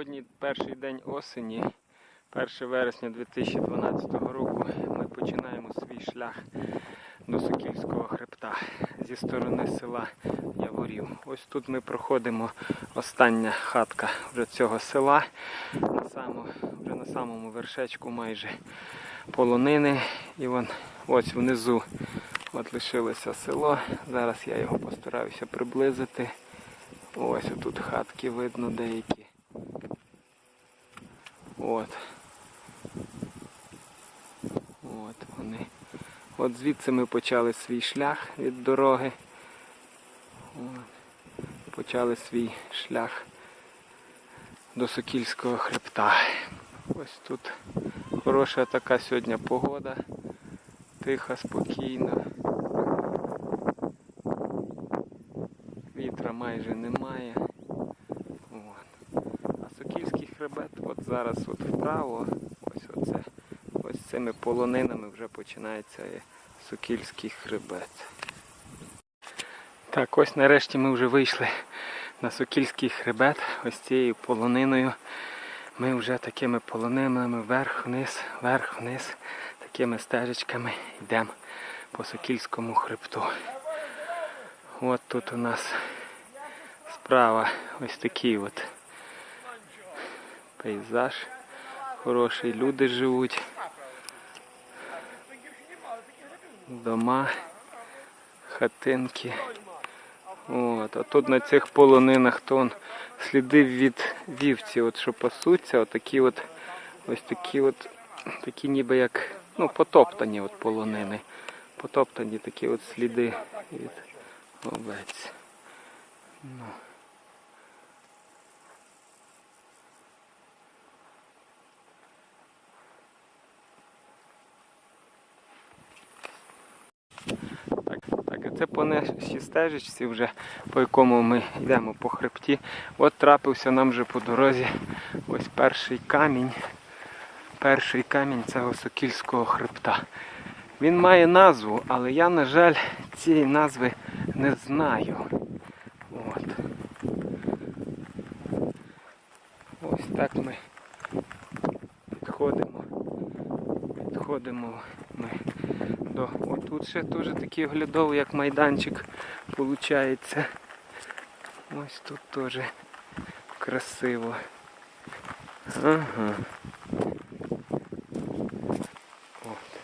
Сьогодні перший день осені, 1 вересня 2012 року. Ми починаємо свій шлях до Сокільського хребта зі сторони села Яворів. Ось тут ми проходимо остання хатка вже цього села. На само, вже на самому вершечку майже полонини. І вон ось внизу от лишилося село. Зараз я його постараюся приблизити. Ось тут хатки видно деякі. От. От вони. От звідси ми почали свій шлях від дороги. От. Почали свій шлях до Сокільського хребта. Ось тут хороша така сьогодні погода. Тиха, спокійно. Вітра майже немає. От. А Сокільський хребет от зараз от вправо, ось оце, ось цими полонинами вже починається і Сокільський хребет. Так, ось нарешті ми вже вийшли на Сокільський хребет, ось цією полониною. Ми вже такими полонинами вверх-вниз, вверх-вниз, такими стежечками йдемо по Сокільському хребту. От тут у нас справа ось такий от пейзаж. Хороший, люди живуть. Дома, хатинки. От, а тут на цих полонинах то он сліди від вівці, от що пасуться, отакі от ось такі от такі ніби як ну, потоптані от полонини. Потоптані такі от сліди від овець. Ну. Так, так, а це по нашій стежечці, вже по якому ми йдемо по хребті. От трапився нам вже по дорозі ось перший камінь. Перший камінь цього Сокільського хребта. Він має назву, але я, на жаль, цієї назви не знаю. От. Ось так ми підходимо. Підходимо ми до. Отут ще теж такий оглядовий, як майданчик виходить. Ось тут теж красиво. Ага. От.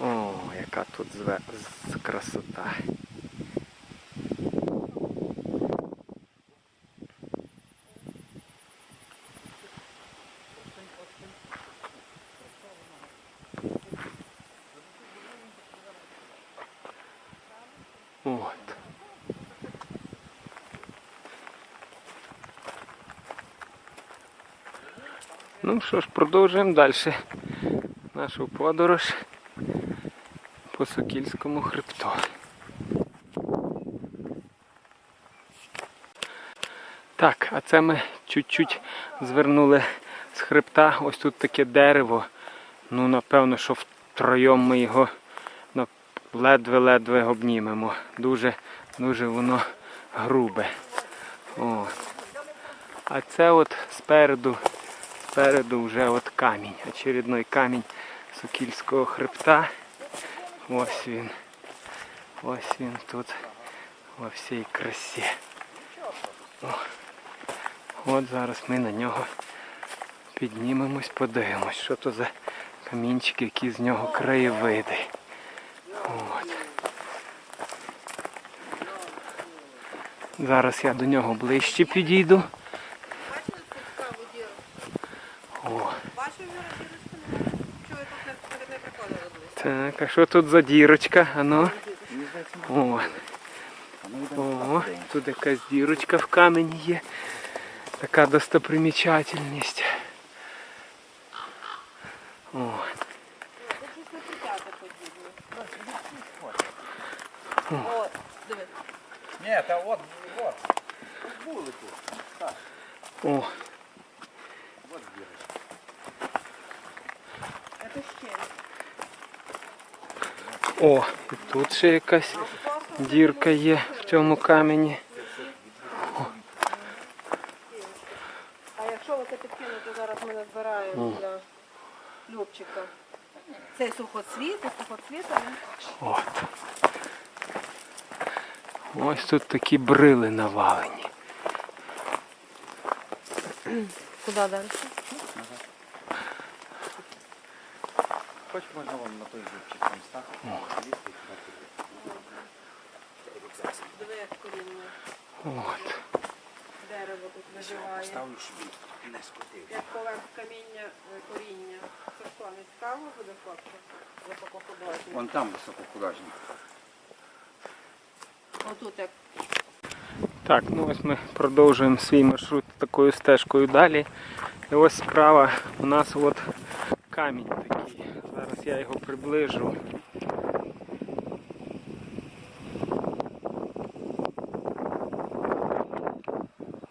О, яка тут красота. От. Ну що ж, продовжуємо далі нашу подорож по Сокільському хребту. Так, а це ми чуть-чуть звернули з хребта. Ось тут таке дерево. Ну, напевно, що втроєм ми його ледве-ледве обнімемо. Дуже, дуже воно грубе. О. А це от спереду, спереду вже от камінь. Очередной камінь Сокільського хребта. Ось він. Ось він тут во всій красі. О. От зараз ми на нього піднімемось, подивимось, що то за камінчики, які з нього краєвиди. Зараз я до нього ближче підійду. О, так, а що тут за дірочка? Ано? О, о, тут якась дірочка в камені є. Така достопримічательність. О. О. Ні, та от, Були о, От дірочка. Це ще. о, і тут ще якась дірка є в цьому камені. О. це підкинути, зараз ми назбираємо для Любчика. Цей сухоцвіт, і сухоцвіт, а він От. Ось тут такі брили навалені. Куди далі? Хоч можна вон на той зубчик там стати. Диви, як коріння. От. Дерево тут виживає. Ставлю, щоб він не скотився. Як поверх каміння е, коріння. Це що, не цікаво буде, хлопці? Високохудожні. Вон там високохудожник. Отут як Так, ну ось ми продовжуємо свій маршрут такою стежкою далі. І ось справа у нас от камінь такий. Зараз я його приближу.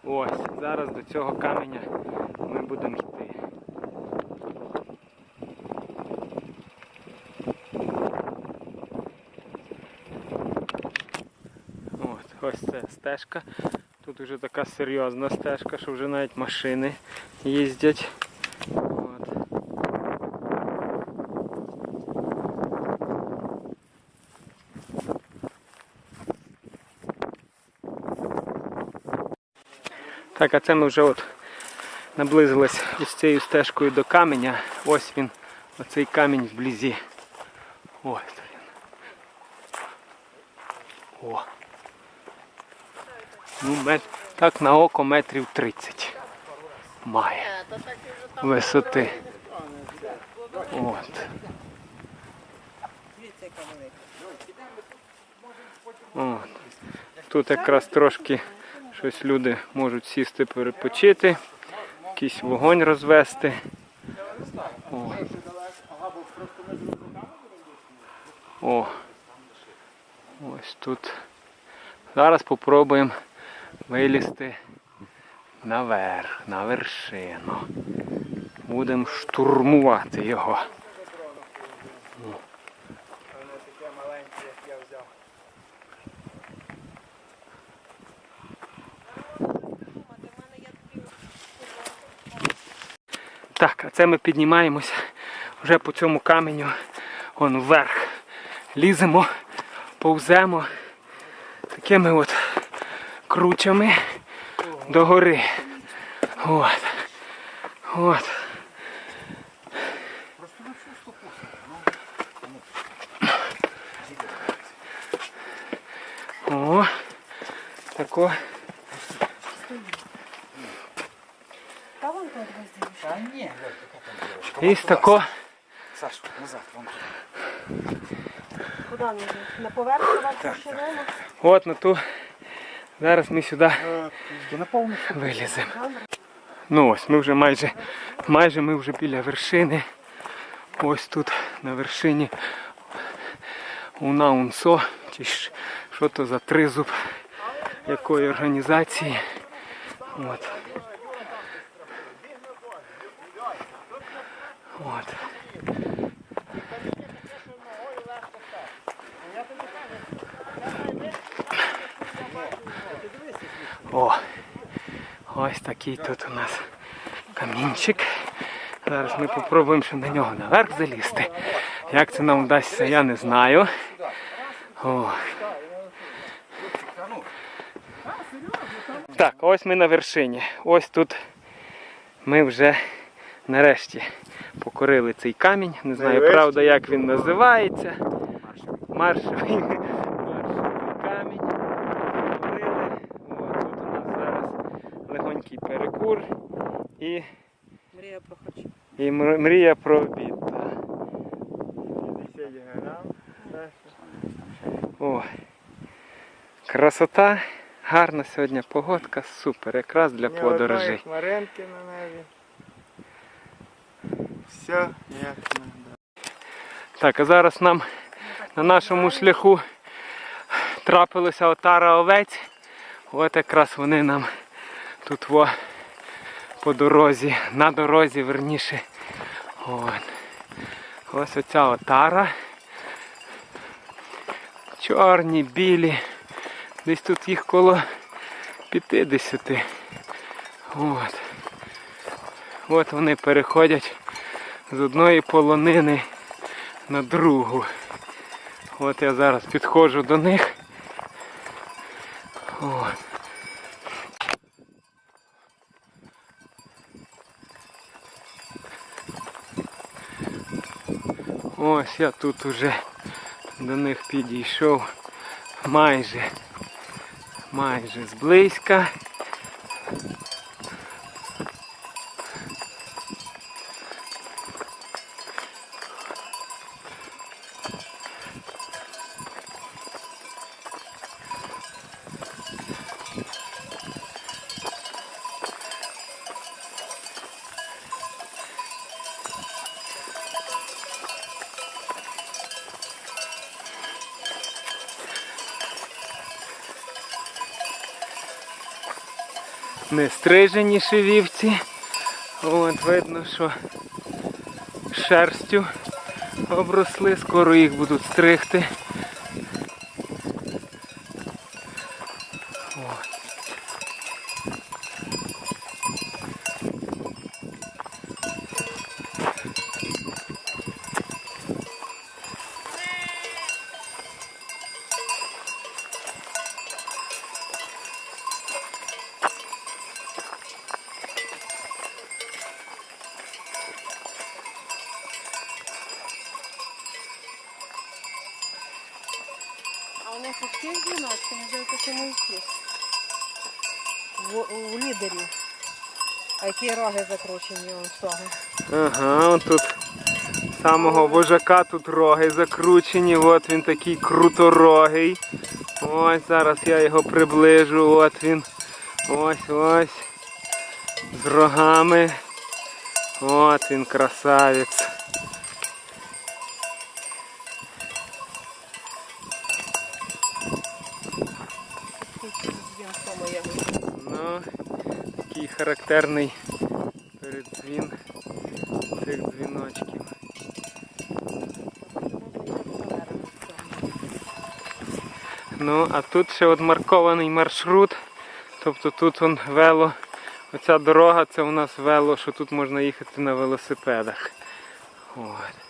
Ось, зараз до цього каменя ми будемо йти. От, ось це стежка. Тут вже така серйозна стежка, що вже навіть машини їздять. От. Так, а це ми вже от наблизились ось цією стежкою до каменя. Ось він, оцей камінь вблизі. Ось він. О. Ну, мет... так на око метрів 30 має висоти. От. От. Тут якраз трошки щось люди можуть сісти перепочити, якийсь вогонь розвести. О. О. Ось тут. Зараз спробуємо вилізти наверх, на вершину. Будемо штурмувати його. Так, а це ми піднімаємося вже по цьому каменю он вверх. Ліземо, повземо такими от кручами до гори. От. От. О, тако. І тако. Саш, назад, вон. Куди? На поверхню? От на ту. Зараз ми сюди повну виліземо. Ну ось ми вже майже, майже ми вже біля вершини. Ось тут на вершині Унаунсо, чи що то за тризуб якої організації. От. От. О, ось такий тут у нас камінчик. Зараз ми спробуємо ще на нього наверх залізти. Як це нам вдасться, я не знаю. О. Так, ось ми на вершині. Ось тут ми вже нарешті покорили цей камінь. Не знаю, правда, як він називається. Маршовий, маршовий камінь. Покорили. От, тут у нас зараз перекур і, Мрія про хоч. і мр- мрія про обід. О, красота, гарна сьогодні погодка, супер, якраз для подорожей. Хмаринки на небі. Все, як надо. Так, а зараз нам на нашому шляху трапилася отара овець. От якраз вони нам тут во по дорозі, на дорозі верніше. От. Ось оця отара. Чорні, білі. Десь тут їх коло 50. От. От вони переходять з одної полонини на другу. От я зараз підходжу до них. От. Ось я тут уже до них підійшов майже, майже зблизька. Не стрижені шивівці. От видно, що шерстю обросли, скоро їх будуть стригти. Всіх таки не у всіх. В, у лідерів. А які роги закручені у того. Ага, он тут самого вожака тут роги закручені. От він такий круторогий. Ось зараз я його приближу. От він. Ось ось. З рогами. От він красавець. Він в тому є. Ну, такий характерний передзвін цих дзвіночків. Ну, а тут ще от маркований маршрут. Тобто тут он вело. Оця дорога це у нас вело, що тут можна їхати на велосипедах. От.